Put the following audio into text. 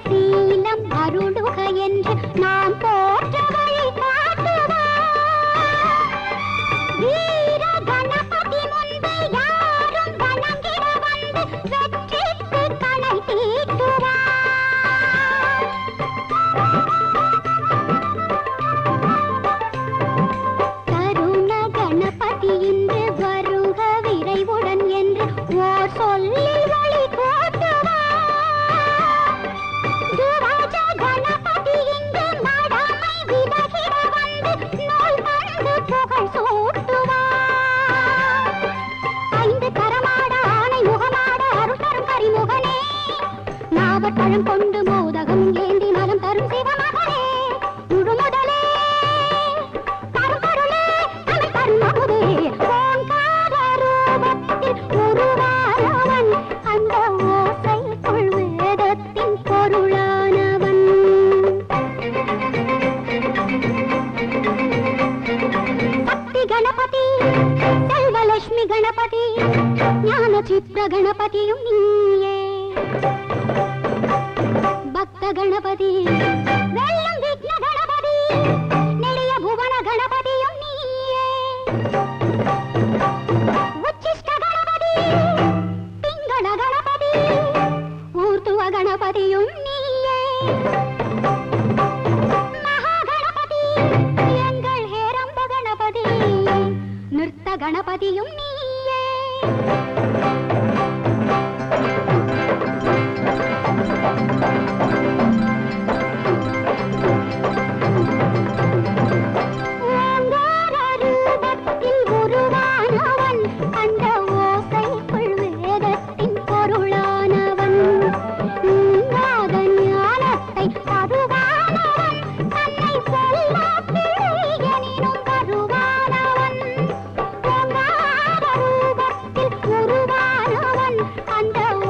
தன்னை சீலம் அருளுக என்று நாம் போற்ற வழி காட்டுவார் வீர கணபதி முன்பு யாரும் வணங்கிட வந்து வெற்றிக்கு கணை தீட்டுவார் பழம் கொண்டு மோதகம் ஏந்தி நலம் தரும் சிவம் செல்வலட்சுமி கணபதி ஞான சித்திர கணபதியும் நீயே. பக்த கணபதி வெள்ளம் விக்ன கணபதி நெடிய புவன கணபதியும் நீயே. உச்சிஷ்ட கணபதி பிங்கள கணபதி ஊர்த்துவ கணபதியும் நீயே. மகா கணபதி எங்கள் ஹேரம்ப கணபதி நிறுத்த கணபதியும் நீயே கண்ட